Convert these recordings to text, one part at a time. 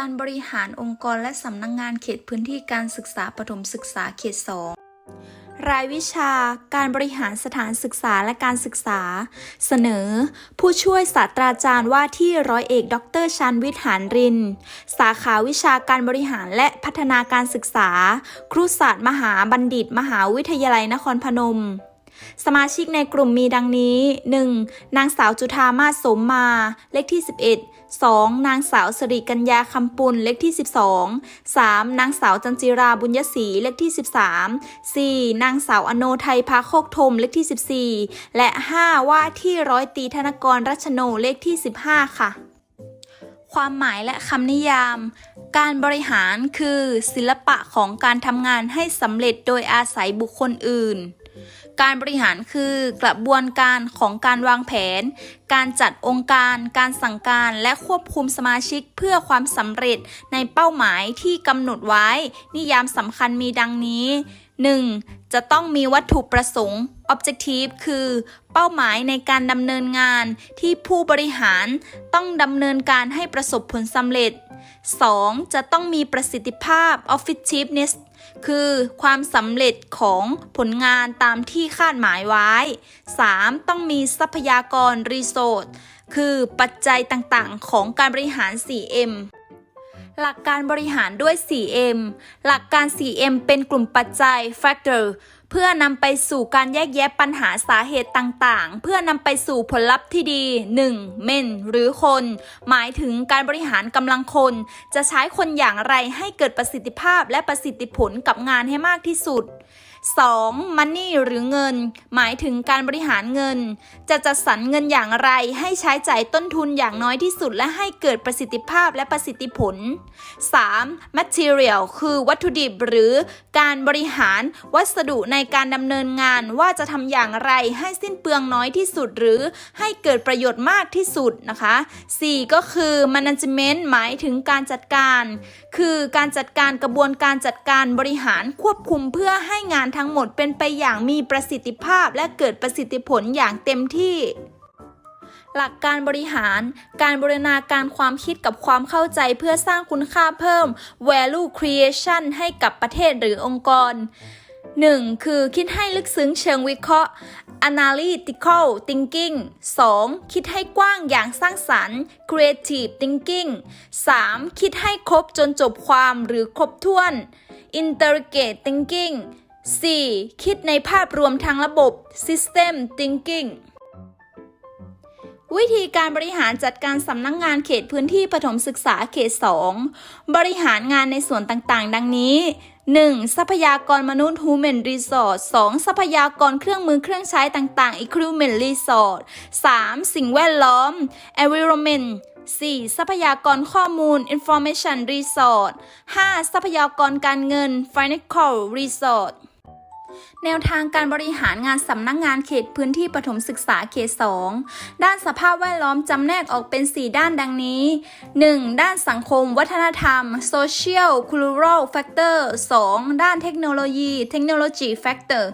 การบริหารองค์กรและสำนักงงานเขตพื้นที่การศึกษาปฐมศึกษาเขต 2 รายวิชา การบริหารสถานศึกษาและการศึกษา เสนอ ผู้ช่วยศาสตราจารย์ว่าที่ร้อยเอกดอกเตอรชันวิทย์หานริน สาขาวิชาการบริหารและพัฒนาการศึกษา ครุศาสตร์มหาบัณฑิต มหาวิทยาลัยนครพนม สมาชิกในกลุ่มมีดังนี้ 1. นางสาวจุธามาศสมมา เลขที่ 11 2. นางสาวสิริกัญญาคำปุลเลขที่ 12 3. นางสาวจันจิราบุญยศรีเลขที่ 13 4. นางสาวอโนไทยพาโคกธมเลขที่ 14 และ 5. ว่าที่ร้อยตีธนกรรัชโนเลขที่ 15 ค่ะ ความหมายและคำนิยาม การบริหารคือศิลปะของการทำงานให้สำเร็จโดยอาศัยบุคคลอื่น การบริหารคือกระบวนการของการวางแผน การจัดองค์การ การสั่งการและควบคุมสมาชิกเพื่อความสำเร็จในเป้าหมายที่กำหนดไว้ นิยามสำคัญมีดังนี้ 1. จะต้องมีวัตถุประสงค์ objective คือ เป้าหมายในการดำเนินงานที่ผู้บริหารต้องดำเนินการให้ประสบผลสำเร็จ 2. จะต้องมีประสิทธิภาพ effectiveness คือความสำเร็จของผลงานตามที่คาดหมายไว้ 3. ต้องมีทรัพยากรรีโซทคือปัจจัยต่างๆ ของการบริหาร 4M หลักการบริหารด้วย 4M หลักการ 4M เป็นกลุ่มปัจจัย factor เพื่อนำไปสู่การแยกแยะปัญหาสาเหตุต่างๆ เพื่อนำไปสู่ผลลัพธ์ที่ดี 1. เมนหรือคน หมายถึงการบริหารกำลังคน จะใช้คนอย่างไรให้เกิดประสิทธิภาพและประสิทธิผลกับงานให้มากที่สุด 2. Money หรือเงิน หมายถึงการบริหารเงิน จะจัดสรรเงินอย่างไรให้ใช้จ่ายต้นทุนอย่างน้อยที่สุด และให้เกิดประสิทธิภาพและประสิทธิผล 3. Material คือวัตถุดิบหรือการบริหารวัสดุในการดำเนินงานว่าจะทำอย่างไรให้สิ้นเปลืองน้อยที่สุด หรือให้เกิดประโยชน์มากที่สุดนะคะ 4. ก็คือ Management หมายถึงการจัดการ คือการจัดการกระบวนการจัดการบริหารควบคุมเพื่อให้งานทั้งหมดเป็นไปอย่างมีประสิทธิภาพและเกิดประสิทธิผลอย่างเต็มที่ หลักการบริหาร การบริณาการความคิดกับความเข้าใจเพื่อสร้างคุณค่าเพิ่ม value creation ให้กับประเทศหรือองค์กร 1. คือคิดให้ลึกซึ้งเชิงวิเคราะห์ analytical thinking 2. คิดให้กว้างอย่างสร้างสรรค์ creative thinking 3. คิดให้ครบจนจบความหรือครบถ้วน integrate thinking 4. คิดในภาพรวมทางระบบ system thinking วิธีการบริหารจัดการสำนักงงานเขตพื้นที่ปฐมศึกษาเขต 2 บริหารงานในส่วนต่างๆ ดังนี้ 1. ทรัพยากรมนุษย์ Human Resource 2. ทรัพยากรเครื่องมือเครื่องใช้ต่างๆ Equipment Resource 3. สิ่งแวดล้อม Environment 4. ทรัพยากรข้อมูล Information Resource 5. ทรัพยากรการเงิน Financial Resource แนวทางการบริหารงานสำนักงงานเขตพื้นที่ปฐมศึกษาเขต 2 ด้านสภาพแวดล้อมจำแนกออกเป็น 4 ด้านดังนี้ 1. ด้านสังคม วัฒนธรรม social cultural factor 2. ด้านเทคโนโลยี technology factor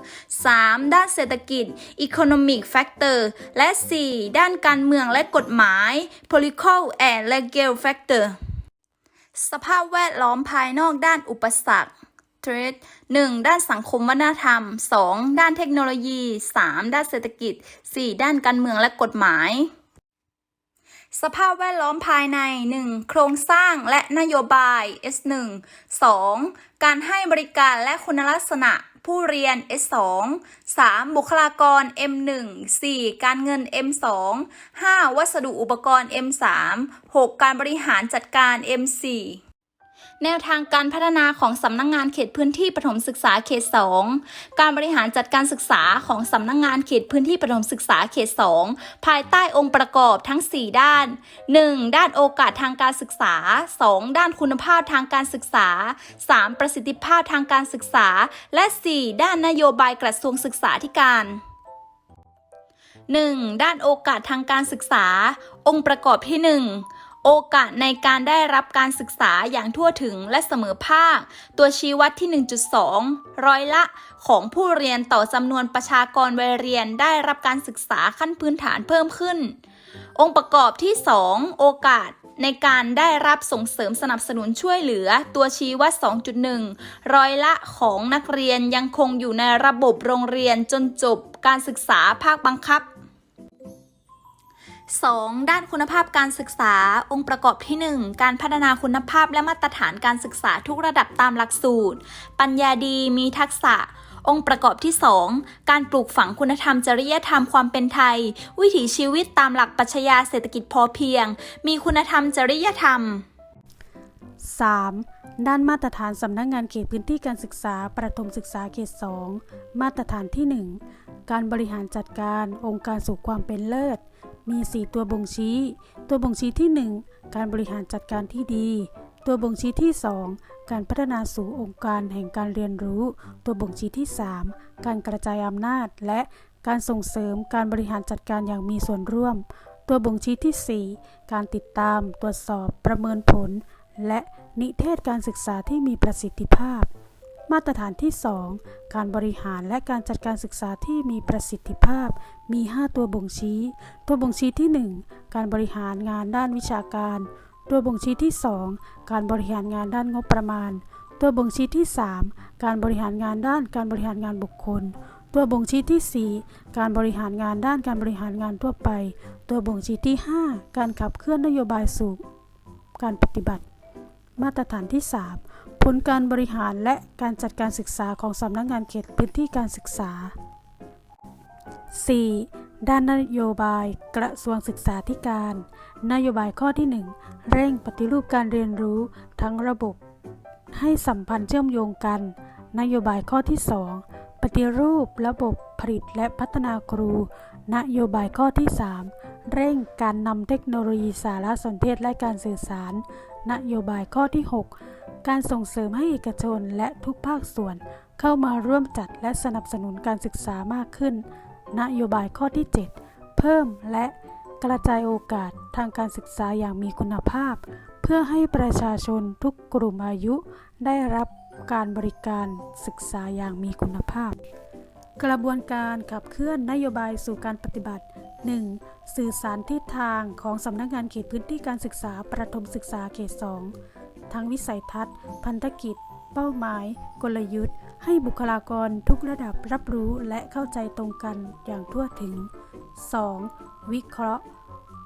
3. ด้านเศรษฐกิจ economic factor และ 4. ด้านการเมืองและกฎหมาย political and legal factor สภาพแวดล้อมภายนอกด้านอุปสรรค Trade 1. ด้านสังคมวัฒนธรรม 2. ด้านเทคโนโลยี 3. ด้านเศรษฐกิจ 4. ด้านการเมืองและกฎหมาย สภาพแวดล้อมภายใน 1. โครงสร้างและนโยบาย S1 2. การให้บริการและคุณลักษณะผู้เรียน S2 3. บุคลากร M1 4. การเงิน M2 5. วัสดุอุปกรณ์ M3 6. การบริหารจัดการ M4 แนวทางการพัฒนาของสำนักงงานเขตพื้นที่ปฐมศึกษาเขต 2 การบริหารจัดการศึกษาของสำนักงงานเขตพื้นที่ปฐมศึกษาเขต 2 ภายใต้องค์ประกอบทั้ง 4 ด้าน 1. ด้านโอกาสทางการศึกษา 2. ด้านคุณภาพทางการศึกษา 3. ประสิทธิภาพทางการศึกษา และ 4. ด้านนโยบายกระทรวงศึกษาธิการ 1. ด้านโอกาสทางการศึกษา องค์ประกอบที่ 1 โอกาสในการได้รับการศึกษาอย่างทั่วถึงและเสมอภาค ตัวชี้วัดที่ 1.2 ร้อยละของผู้เรียนต่อจำนวนประชากรวัยเรียนได้รับการศึกษาขั้นพื้นฐานเพิ่มขึ้น องค์ประกอบที่ 2 โอกาสในการได้รับส่งเสริมสนับสนุนช่วยเหลือตัวชี้วัด 2.1 ร้อยละของนักเรียนยังคงอยู่ในระบบโรงเรียนจนจบการศึกษาภาคบังคับ 2. ด้านคุณภาพการศึกษา องค์ประกอบที่ 1 การพัฒนาคุณภาพและมาตรฐานการศึกษาทุกระดับตามหลักสูตร ปัญญาดีมีทักษะ องค์ประกอบที่ 2 การปลูกฝังคุณธรรมจริยธรรมความเป็นไทย วิถีชีวิตตามหลักปรัชญาเศรษฐกิจพอเพียง มีคุณธรรมจริยธรรม 3. ด้านมาตรฐานสำนักงงานเขตพื้นที่การศึกษา ประถมศึกษาเขต 2 มาตรฐานที่ 1 การบริหารจัดการองค์การสู่ความเป็นเลิศ มี 4 ตัวบ่งชี้ ตัวบ่งชี้ที่ 1 การบริหารจัดการที่ดี ตัวบ่งชี้ที่ 2 การพัฒนาสู่องค์การแห่งการเรียนรู้ ตัวบ่งชี้ที่ 3 การกระจายอำนาจ และการส่งเสริมการบริหารจัดการอย่างมีส่วนร่วม ตัวบ่งชี้ที่ 4 การติดตาม ตรวจสอบ ประเมินผล และนิเทศการศึกษาที่มีประสิทธิภาพ มาตรฐานที่ 2 การบริหารและการจัดการศึกษาที่มีประสิทธิภาพ มี 5 ตัวบ่งชี้ ตัวบ่งชี้ที่ 1 การบริหารงานด้านวิชาการ ตัวบ่งชี้ที่ 2 การบริหารงานด้านงบประมาณ ตัวบ่งชี้ที่ 3 การบริหารงานด้านการบริหารงานบุคคล ตัวบ่งชี้ที่ 4 การบริหารงานด้านการบริหารงานทั่วไป ตัวบ่งชี้ที่ 5 การขับเคลื่อนนโยบายสู่การปฏิบัติ มาตรฐานที่ 3 ผลการบริหารและการจัดการศึกษาของสำนักงานเขตพื้นที่การศึกษา 4. ด้านนโยบายกระทรวงศึกษาธิการ นโยบายข้อที่ 1 เร่งปฏิรูปการเรียนรู้ทั้งระบบ ให้สัมพันธ์เชื่อมโยงกัน นโยบายข้อที่ 2 ปฏิรูประบบผลิตและพัฒนาครู นโยบายข้อที่ 3 เร่งการนำเทคโนโลยีสารสนเทศและการสื่อสาร นโยบายข้อที่ 6 การส่งเสริมให้เอกชนและทุกภาคส่วน เข้ามาร่วมจัดและสนับสนุนการศึกษามากขึ้น นโยบายข้อที่ 7 เพิ่มและกระจายโอกาสทางการศึกษาอย่างมีคุณภาพ เพื่อให้ประชาชนทุกกลุ่มอายุ ได้รับการบริการศึกษาอย่างมีคุณภาพ กระบวนการขับเคลื่อนนโยบายสู่การปฏิบัติ 1. สื่อสารทิศทางของสำนักงานเขตพื้นที่การศึกษาประถมศึกษาเขต 2 ทั้งวิสัยทัศน์ พันธกิจ เป้าหมาย กลยุทธ์ ให้บุคลากรทุกระดับรับรู้และเข้าใจตรงกันอย่างทั่วถึง 2. วิเคราะห์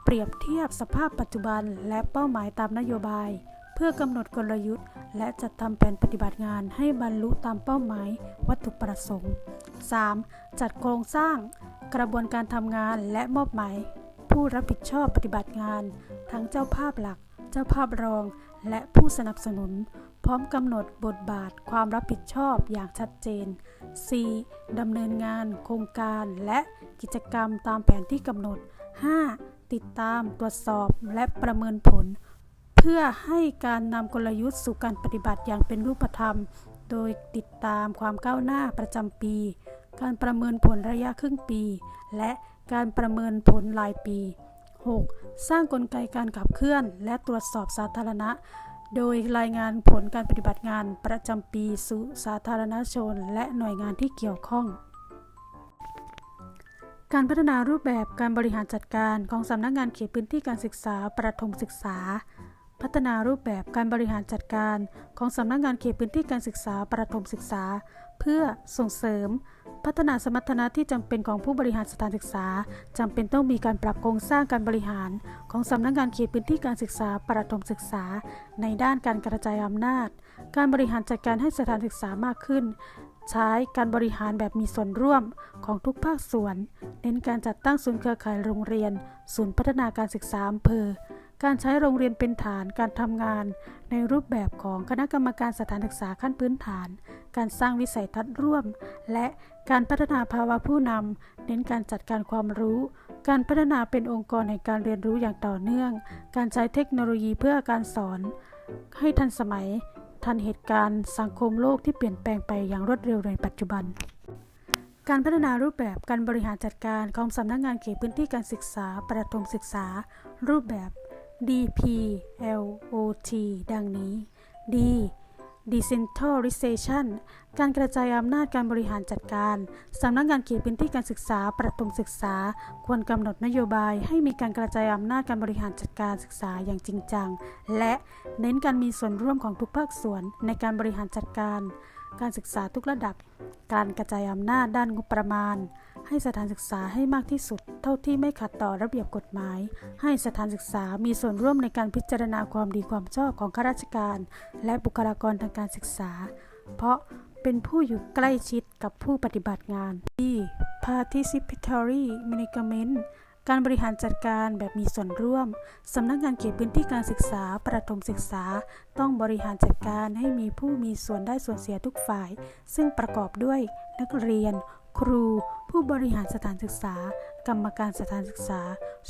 เปรียบเทียบสภาพปัจจุบันและเป้าหมายตามนโยบาย เพื่อกำหนดกลยุทธ์ และจัดทำแผนปฏิบัติงานให้บรรลุตามเป้าหมายวัตถุประสงค์ 3. จัดโครงสร้าง กระบวนการทำงานและมอบหมาย ผู้รับผิดชอบปฏิบัติงาน ทั้งเจ้าภาพหลัก เจ้าภาพรอง และผู้สนับสนุน พร้อมกำหนดบทบาทความรับผิดชอบอย่างชัดเจน 4. ดำเนินงาน โครงการและกิจกรรมตามแผนที่กำหนด 5. ติดตามตรวจสอบและประเมินผล เพื่อให้การนำกลยุทธ์สู่การปฏิบัติอย่างเป็นรูปธรรม โดยติดตามความก้าวหน้าประจำปี การประเมินผลระยะครึ่งปี และการประเมินผลรายปี 6. สร้างกลไกการขับเคลื่อน และตรวจสอบสาธารณะ โดยรายงานผลการปฏิบัติงานประจำปีสู่สาธารณชน และหน่วยงานที่เกี่ยวข้อง การพัฒนารูปแบบการบริหารจัดการของสำนักงานเขตพื้นที่การศึกษาประถมศึกษาพัฒนารูปแบบการบริหารจัดการของสำนักงานเขตพื้นที่การศึกษาประถมศึกษา เพื่อส่งเสริม พัฒนาสมรรถนะที่จำเป็นของผู้บริหารสถานศึกษาจำเป็นต้องมีการปรับโครงสร้างการบริหาร ของสำนักงานเขตพื้นที่การศึกษาประถมศึกษา ในด้านการกระจายอำนาจ การบริหารจัดการให้สถานศึกษามากขึ้น ใช้การบริหารแบบมีส่วนร่วมของทุกภาคส่วน เน้นการจัดตั้งศูนย์เครือข่ายโรงเรียน ศูนย์พัฒนาการศึกษาอำเภอ การใช้โรงเรียนเป็นฐานการทำงานในรูปแบบของคณะกรรมการสถานศึกษาขั้นพื้นฐาน การสร้างวิสัยทัศน์ร่วม และการพัฒนาภาวะผู้นำเน้นการจัดการความรู้ การพัฒนาเป็นองค์กรแห่งการเรียนรู้อย่างต่อเนื่อง การใช้เทคโนโลยีเพื่อการสอน ให้ทันสมัย ทันเหตุการณ์สังคมโลกที่เปลี่ยนแปลงไปอย่างรวดเร็วในปัจจุบันการพัฒนารูปแบบการบริหารจัดการของสำนักงานเขตพื้นที่การศึกษา ประถมศึกษา รูปแบบ DPLOT ดังนี้ D decentralization การกระจายอำนาจการบริหารจัดการ สำนักงานเขตพื้นที่การศึกษาประถมศึกษา ควรกำหนดนโยบายให้มีการกระจายอำนาจการบริหารจัดการศึกษาอย่างจริงจัง และเน้นการมีส่วนร่วมของทุกภาคส่วนในการบริหารจัดการ การศึกษาทุกระดับ การกระจายอำนาจด้านงบประมาณ ให้สถานศึกษาให้มากที่สุด เท่าที่ไม่ขัดต่อระเบียบกฎหมาย ให้สถานศึกษามีส่วนร่วมในการพิจารณาความดีความชอบของข้าราชการ และบุคลากรทางการศึกษา เพราะเป็นผู้อยู่ใกล้ชิดกับผู้ปฏิบัติงานที่ participatory management การบริหารจัดการแบบมีส่วนร่วม สำนักงานเขตพื้นที่การศึกษา ประถมศึกษา ต้องบริหารจัดการให้มีผู้มีส่วนได้ส่วนเสียทุกฝ่าย ซึ่งประกอบด้วยนักเรียน ครู ผู้บริหารสถานศึกษา กรรมการสถานศึกษา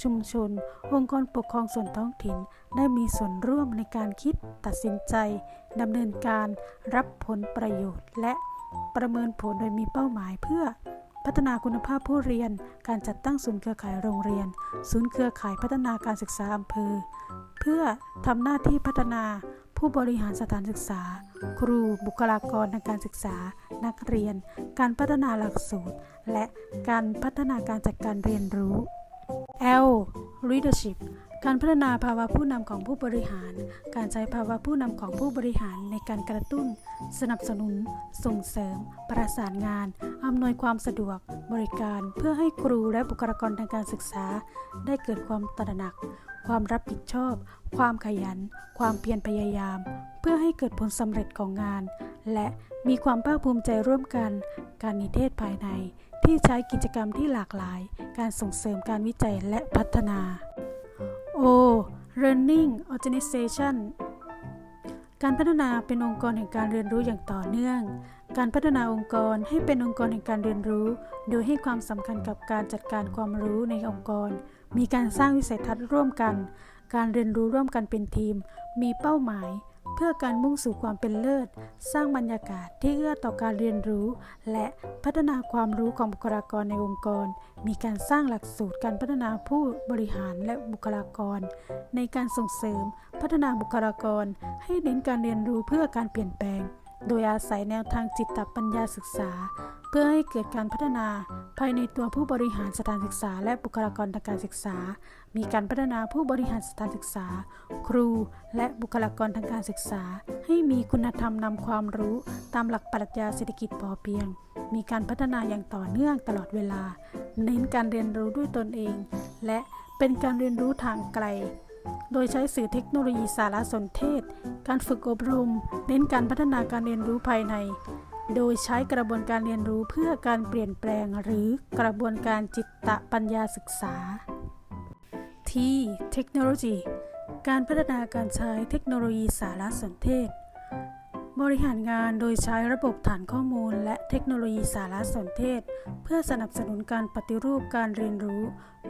ชุมชน องค์กรปกครองส่วนท้องถิ่น ได้มีส่วนร่วมในการคิด ตัดสินใจดำเนินการ รับผลประโยชน์ และประเมินผลโดยมีเป้าหมายเพื่อพัฒนาคุณภาพผู้เรียน การจัดตั้งศูนย์เครือข่ายโรงเรียน ศูนย์เครือข่ายพัฒนาการศึกษาอำเภอ เพื่อทำหน้าที่พัฒนาผู้บริหารสถานศึกษา ครูบุคลากรทางการศึกษา นักเรียน การพัฒนาหลักสูตร และการพัฒนาการจัดการเรียนรู้ L leadership การพัฒนาภาวะผู้นำของผู้บริหาร การใช้ภาวะผู้นำของผู้บริหารในการกระตุ้น สนับสนุน ส่งเสริม ประสานงาน อำนวยความสะดวก บริการเพื่อให้ครูและบุคลากรทางการศึกษา ได้เกิดความตระหนัก ความรับผิดชอบ ความขยัน ความเพียรพยายาม เพื่อให้เกิดผลสำเร็จของงาน และ มีความภาคภูมิใจร่วมกัน การนิเทศภายใน ที่ใช้กิจกรรมที่หลากหลาย การส่งเสริมการวิจัยและพัฒนา O Learning Organization การพัฒนาเป็นองค์กรแห่งการเรียนรู้อย่างต่อเนื่อง การพัฒนาองค์กรให้เป็นองค์กรแห่งการเรียนรู้ โดยให้ความสำคัญกับการจัดการความรู้ในองค์กร มีการสร้างวิสัยทัศน์ร่วมกัน การเรียนรู้ร่วมกันเป็นทีม มีเป้าหมาย เพื่อการมุ่งสู่ความเป็นเลิศ สร้างบรรยากาศที่เอื้อต่อการเรียนรู้ และพัฒนาความรู้ของบุคลากรในองค์กร มีการสร้างหลักสูตรการพัฒนาผู้บริหารและบุคลากร ในการส่งเสริม พัฒนาบุคลากร ให้เน้นการเรียนรู้เพื่อการเปลี่ยนแปลง โดยอาศัยแนวทางจิตปัญญาศึกษา เพื่อให้เกิดการพัฒนาภายในตัวผู้บริหารสถานศึกษา และบุคลากรทางการศึกษา มีการพัฒนาผู้บริหารสถานศึกษา ครู และบุคลากรทางการศึกษา ให้มีคุณธรรมนำความรู้ตามหลักปรัชญาเศรษฐกิจพอเพียง มีการพัฒนาอย่างต่อเนื่องตลอดเวลา เน้นการเรียนรู้ด้วยตนเอง และเป็นการเรียนรู้ทางไกล โดยใช้สื่อเทคโนโลยีสารสนเทศ การฝึกอบรม เน้นการพัฒนาการเรียนรู้ภายใน โดยใช้กระบวนการเรียนรู้เพื่อการเปลี่ยนแปลง หรือกระบวนการจิตตะปัญญาศึกษา ที่เทคโนโลยี การพัฒนาการใช้เทคโนโลยีสารสนเทศ บริหารงานโดยใช้ระบบฐานข้อมูล และเทคโนโลยีสารสนเทศ เพื่อสนับสนุนการปฏิรูปการเรียนรู้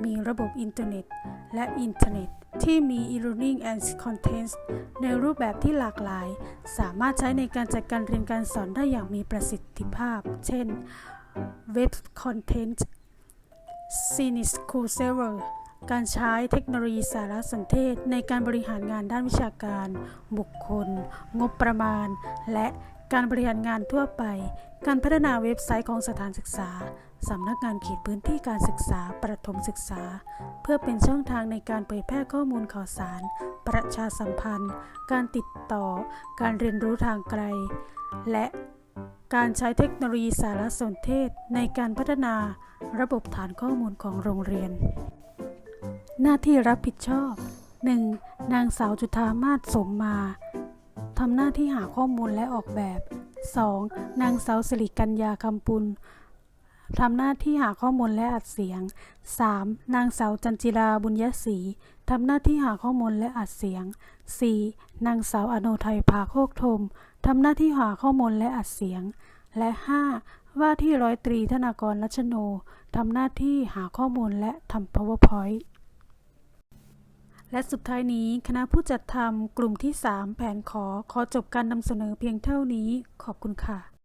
มีระบบอินเทอร์เน็ต และอินเทอร์เน็ต ที่มี e-learning and content ในรูปแบบที่หลากหลาย สามารถใช้ในการจัดการเรียนการสอนได้อย่างมีประสิทธิภาพ เช่น Web Content c i n i s c o o l s e r v e r การใช้เทคโนโลยีสารสนเทศ ในการบริหารงานด้านวิชาการ บุคคล งบประมาณ และการบริหารงานทั่วไป การพัฒนาเว็บไซต์ของสถานศึกษา สำนักงานเขตพื้นที่การศึกษาประถมศึกษา เพื่อเป็นช่องทางในการเผยแพร่ข้อมูลข่าวสาร ประชาสัมพันธ์ การติดต่อ การเรียนรู้ทางไกล และการใช้เทคโนโลยีสารสนเทศในการพัฒนาระบบฐานข้อมูลของโรงเรียน หน้าที่รับผิดชอบ 1. นางสาวจุธามาศสมมาทำหน้าที่หาข้อมูลและออกแบบ 2. นางสาวสิริกัญญาคำปุล ทำหน้าที่หาข้อมูลและอัดเสียง 3. นางสาวจันจิราบุญยศรีทำหน้าที่หาข้อมูลและอัดเสียง 4. นางสาวอโนไทยภาโคกธมทำหน้าที่หาข้อมูลและอัดเสียง และ 5. ว่าที่ร้อยตรีธนากรรัชโนทำหน้าที่หาข้อมูลและทำ powerpoint และสุดท้ายนี้คณะผู้จัดทำกลุ่มที่ 3 แผนขอ ขอจบการนำเสนอเพียงเท่านี้ ขอบคุณค่ะ